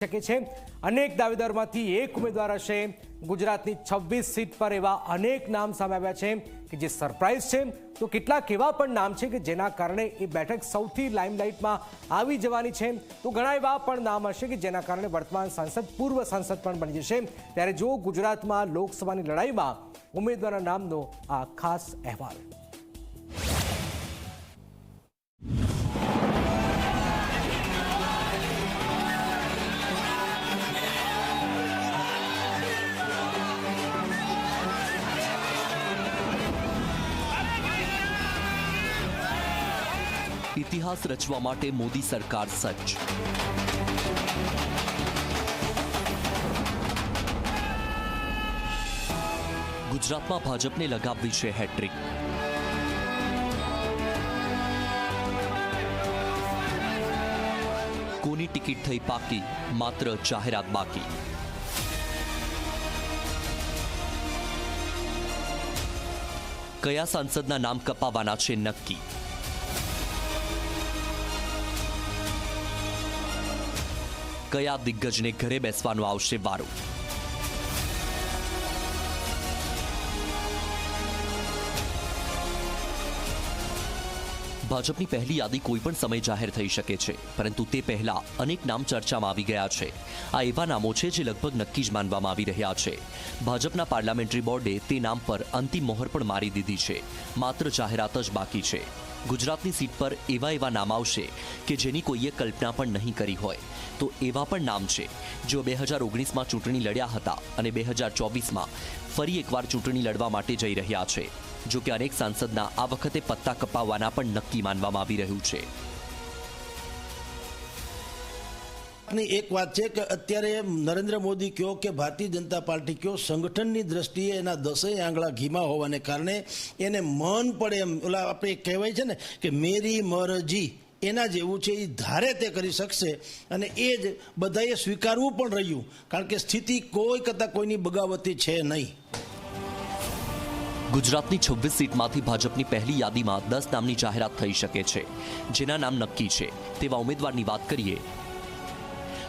શકે છે. અનેક દાવેદારોમાંથી એક ઉમેદવાર હશે. ગુજરાતની છવ્વીસ સીટ પર એવા અનેક નામ સામે આવ્યા છે કે જે સરપ્રાઇઝ છે. તો કેટલાક એવા પણ નામ છે કે જેના કારણે એ બેઠક સૌથી લાઇમલાઇટમાં આવી જવાની છે. તો ઘણા એવા પણ નામ હશે કે જેના કારણે વર્તમાન સાંસદ, પૂર્વ સાંસદ પણ બની જશે. ત્યારે જો ગુજરાતમાં લોકસભાની લડાઈમાં ઉમેદવારના નામનો આ ખાસ અહેવાલ. ઇતિહાસ રચવા માટે મોદી સરકાર સજ્જ. ગુજરાતમાં ભાજપને લગાવવી છે હેટ્રિક. કોની ટિકિટ થઈ પાકી? માત્ર જાહેરાત બાકી. કયા સાંસદના નામ કપાવાના છે નક્કી? કયા દિગ્ગજને ઘરે બેસવાનો આવશે વારો? ભાજપની પહેલી યાદી કોઈ પણ સમય જાહેર થઈ શકે છે, પરંતુ તે પહેલા અનેક નામ ચર્ચામાં આવી ગયા છે. આ એવા નામો છે જે લગભગ નક્કી જ માનવામાં આવી રહ્યા છે. ભાજપના પાર્લામેન્ટરી બોર્ડે તે નામ પર અંતિમ મોહર પણ મારી દીધી છે. માત્ર જાહેરાત જ બાકી છે. ગુજરાતની સીટ પર એવા એવા નામ આવશે કે જેની કોઈએ કલ્પના પણ નહીં કરી હોય. તો એવા પણ નામ છે જેઓ બે હજાર ઓગણીસમાં ચૂંટણી લડ્યા હતા અને બે હજાર ચોવીસમાં ફરી એકવાર ચૂંટણી લડવા માટે જઈ રહ્યા છે. જો કે અનેક સાંસદના આ વખતે પત્તા કપાવવાના પણ નક્કી માનવામાં આવી રહ્યું છે. ની એક વાત છે કે અત્યારે નરેન્દ્ર મોદી કયો કે ભારતીય જનતા પાર્ટી કયો સંગઠનની દ્રષ્ટિએ એના દસેય આંગળા ઘીમા હોવાને કારણે એને મન પડે એમ. ઓલા આપણે કહેવાય છે ને કે મેરી મરજી, એના જેવું છે, એ ધારે તે કરી શકશે અને એ જ બધાએ સ્વીકારવું પણ રહ્યું. કારણ કે સ્થિતિ કોઈ કરતાં કોઈની બગાવતી છે નહીં. ગુજરાતની છવ્વીસ સીટમાંથી ભાજપની પહેલી યાદીમાં દસ નામની જાહેરાત થઈ શકે છે. જેના નામ નક્કી છે. તેવા ઉમેદવારની વાત કરીએ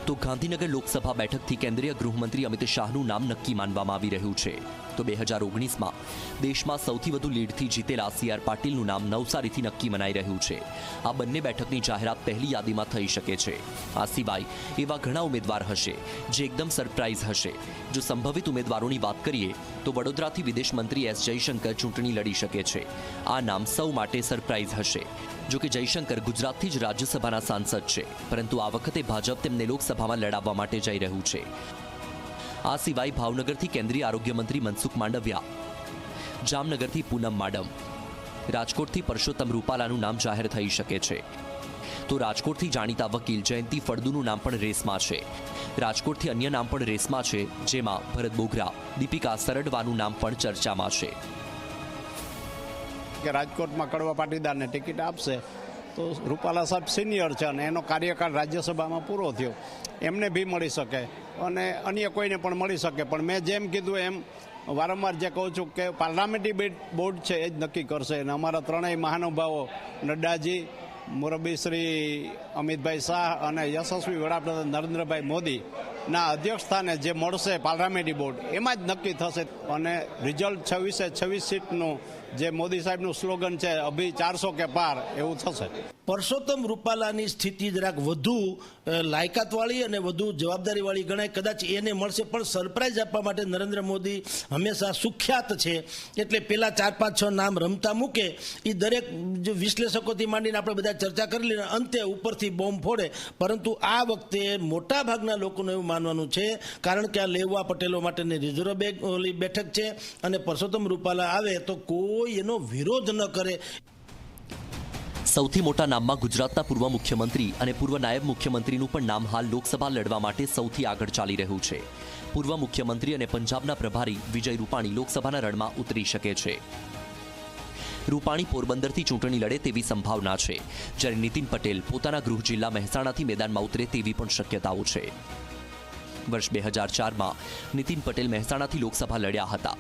તો ગાંધીનગર લોકસભા બેઠકથી કેન્દ્રીય ગૃહમંત્રી અમિત શાહનું નામ નક્કી માનવામાં આવી રહ્યું છે. તો બે હજાર ઓગણીસમાં દેશમાં સૌથી વધુ લીડથી જીતેલા સી આર પાટીલનું નામ નવસારીથી નક્કી મનાઈ રહ્યું છે. આ બંને બેઠકની જાહેરાત પહેલી યાદીમાં થઈ શકે છે. આ સિવાય એવા ઘણા ઉમેદવાર હશે જે એકદમ સરપ્રાઇઝ હશે. જો સંભવિત ઉમેદવારોની વાત કરીએ, તો વડોદરાથી વિદેશ મંત્રી એસ જયશંકર ચૂંટણી લડી શકે છે. આ નામ સૌ માટે સરપ્રાઇઝ હશે. જો કે જયશંકર ગુજરાતથી જ રાજ્યસભાના સાંસદ છે, પરંતુ આ વખતે ભાજપ તેમને લોકસભામાં લડાવવા માટે જઈ રહ્યું છે. આ સિવાય ભાવનગરથી કેન્દ્રીય આરોગ્ય મંત્રી મનસુખ માંડવિયા, જામનગરથી પૂનમ માડમ, રાજકોટથી પરસોત્તમ રૂપાલાનું નામ જાહેર થઈ શકે છે. તો રાજકોટથી જાણીતા વકીલ જયંતિ ફળદુનું નામ પણ રેસમાં છે. રાજકોટથી અન્ય નામ પણ રેસમાં છે, જેમાં ભરત બોગરા, દીપિકા સરડવાનું નામ પણ ચર્ચામાં છે. કે રાજકોટમાં કડવા પાટીદારને ટિકિટ આપશે તો રૂપાલા સાહેબ સિનિયર છે અને એનો કાર્યકાળ રાજ્યસભામાં પૂરો થયો. એમને બી મળી શકે અને અન્ય કોઈને પણ મળી શકે. પણ મેં જેમ કીધું એમ, વારંવાર જે કહું છું કે પાર્લામેન્ટરી બોર્ડ છે એ જ નક્કી કરશે. અને અમારા ત્રણેય મહાનુભાવો, નડ્ડાજી મુરબ્બી શ્રી અમિતભાઈ શાહ અને યશસ્વી વડાપ્રધાન નરેન્દ્રભાઈ મોદી ના, અધ્યક્ષ સ્થાને જે મળશે પાર્લામેન્ટરી બોર્ડ, એમાં જ નક્કી થશે. અને રિઝલ્ટ છવ્વીસે છવ્વીસ સીટનું જે મોદી સાહેબનું સ્લોગન છે, અભી ચારસો કે પાર, એવું થશે. પરસોત્તમ રૂપાલાની સ્થિતિ જરાક વધુ લાયકાતવાળી અને વધુ જવાબદારીવાળી ગણાય. કદાચ એને મળશે, પણ સરપ્રાઇઝ આપવા માટે નરેન્દ્ર મોદી હંમેશા સુખ્યાત છે. એટલે પેલા ચાર, પાંચ, છ નામ રમતા મૂકે એ દરેક જે વિશ્લેષકોથી માંડીને આપણે બધા ચર્ચા કરી લઈને અંતે ઉપરથી બોમ્બ ફોડે. પરંતુ આ વખતે મોટા ભાગના લોકોનું એવું માનવાનું છે, કારણ કે આ લેવા પટેલો માટેની રિઝર્વ બેંક ઓલી બેઠક છે અને પરસોત્તમ રૂપાલા આવે તો કોઈ એનો વિરોધ ન કરે. સૌથી મોટા નામમાં ગુજરાતના પૂર્વ મુખ્યમંત્રી અને પૂર્વ નાયબ મુખ્યમંત્રીનું પણ નામ હાલ લોકસભા લડવા માટે સૌથી આગળ ચાલી રહ્યું છે. પૂર્વ મુખ્યમંત્રી અને પંજાબના પ્રભારી વિજય રૂપાણી લોકસભાના રણમાં ઉતરી શકે છે. રૂપાણી પોરબંદરથી ચૂંટણી લડે તેવી સંભાવના છે. જ્યારે નીતિન પટેલ પોતાના ગૃહ જિલ્લા મહેસાણાથી મેદાનમાં ઉતરે તેવી પણ શક્યતાઓ છે. વર્ષ બે હજાર ચારમાં નીતિન પટેલ મહેસાણાથી લોકસભા લડ્યા હતા.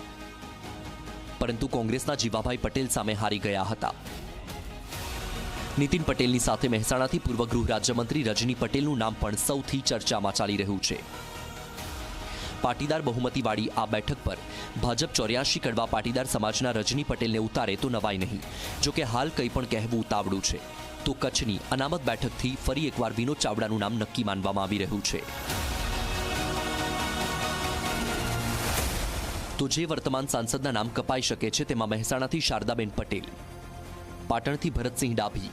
પરંતુ કોંગ્રેસના જીવાભાઈ પટેલ સામે હારી ગયા હતા. નીતિન પટેલની સાથે મહેસાણાથી પૂર્વ ગૃહ રાજ્યમંત્રી રજની પટેલનું નામ પણ સૌથી ચર્ચામાં ચાલી રહ્યું છે. પાટીદાર બહુમતીવાળી આ બેઠક પર ભાજપ ચોર્યાસી કડવા પાટીદાર સમાજના રજની પટેલને ઉતારે તો નવાય નહીં. જોકે હાલ કંઈ પણ કહેવું ઉતાવળું છે. તો કચ્છની અનામત બેઠકથી ફરી એકવાર વિનોદ ચાવડાનું નામ નક્કી માનવામાં આવી રહ્યું છે. તો જે વર્તમાન સાંસદના નામ કપાઈ શકે છે તેમાં મહેસાણાથી શારદાબેન પટેલ, પાટણથી ભરતસિંહ ડાભી,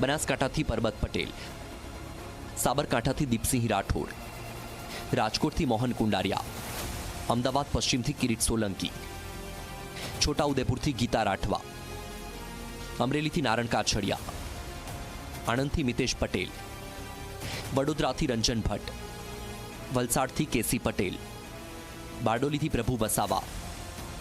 બનાસકાંઠાથી પરબત પટેલ, સાબરકાંઠાથી દીપસિંહ રાઠોડ, રાજકોટથી મોહન કુંડારિયા, અમદાવાદ પશ્ચિમથી કિરીટ સોલંકી, છોટાઉદેપુરથી ગીતા રાઠવા, અમરેલીથી નારણ કાછડિયા, આણંદથી મિતેશ પટેલ, વડોદરાથી રંજન ભટ્ટ, વલસાડથી કેસી પટેલ બારડોલીથી પ્રભુ વસાવા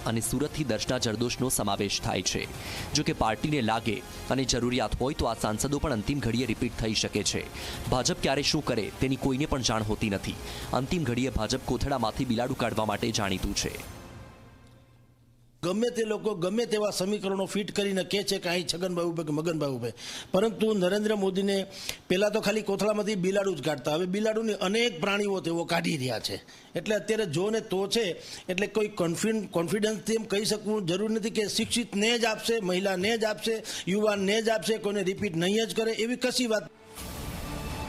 અને સુરતથી દર્શના જરદોશનો સમાવેશ થાય છે. જો કે પાર્ટીને લાગે અને જરૂરિયાત હોય તો આ સાંસદો પણ અંતિમ ઘડીએ રિપીટ થઈ શકે છે. ભાજપ ક્યારે શું કરે તેની કોઈને પણ જાણ હોતી નથી. અંતિમ ઘડીએ ભાજપ કોથળામાંથી બિલાડું કાઢવા માટે જાણીતું છે. ગમે તે લોકો ગમે તેવા સમીકરણો ફિટ કરીને કહે છે કે અહીં છગનભાઈ ઉભે કે મગનભાઈ ઉભે પરંતુ નરેન્દ્ર મોદીને પહેલાં તો ખાલી કોથળામાંથી બિલાડું જ કાઢતા. હવે બિલાડુની અનેક પ્રાણીઓ તેઓ કાઢી રહ્યા છે. એટલે અત્યારે જો ને તો છે, એટલે કોઈ કોન્ફિડ કોન્ફિડન્સથી એમ કહી શકવું જરૂર નથી કે શિક્ષિતને જ આપશે, મહિલાને જ આપશે, યુવાનને જ આપશે, કોઈને રિપીટ નહીં જ કરે એવી કશી વાત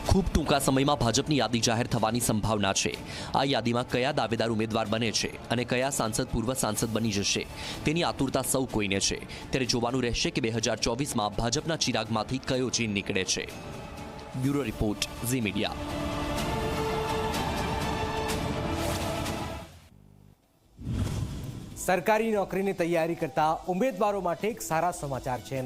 ખૂબ ટૂંકા સમયમાં ભાજપની યાદી જાહેર થવાની સંભાવના છે. આ યાદીમાં કયા દાવેદાર ઉમેદવાર બને છે અને કયા સાંસદ પૂર્વ સાંસદ બની જશે, તેની આતુરતા સૌ કોઈને છે. ત્યારે જોવાનું રહેશે કે બે હજાર ચોવીસમાં ભાજપના ચિરાગમાંથી કયો ચીન નીકળે છે. Bureau report, Zee Media. સરકારી નોકરીની તૈયારી કરતા ઉમેદવારો માટે એક સારા સમાચાર છે.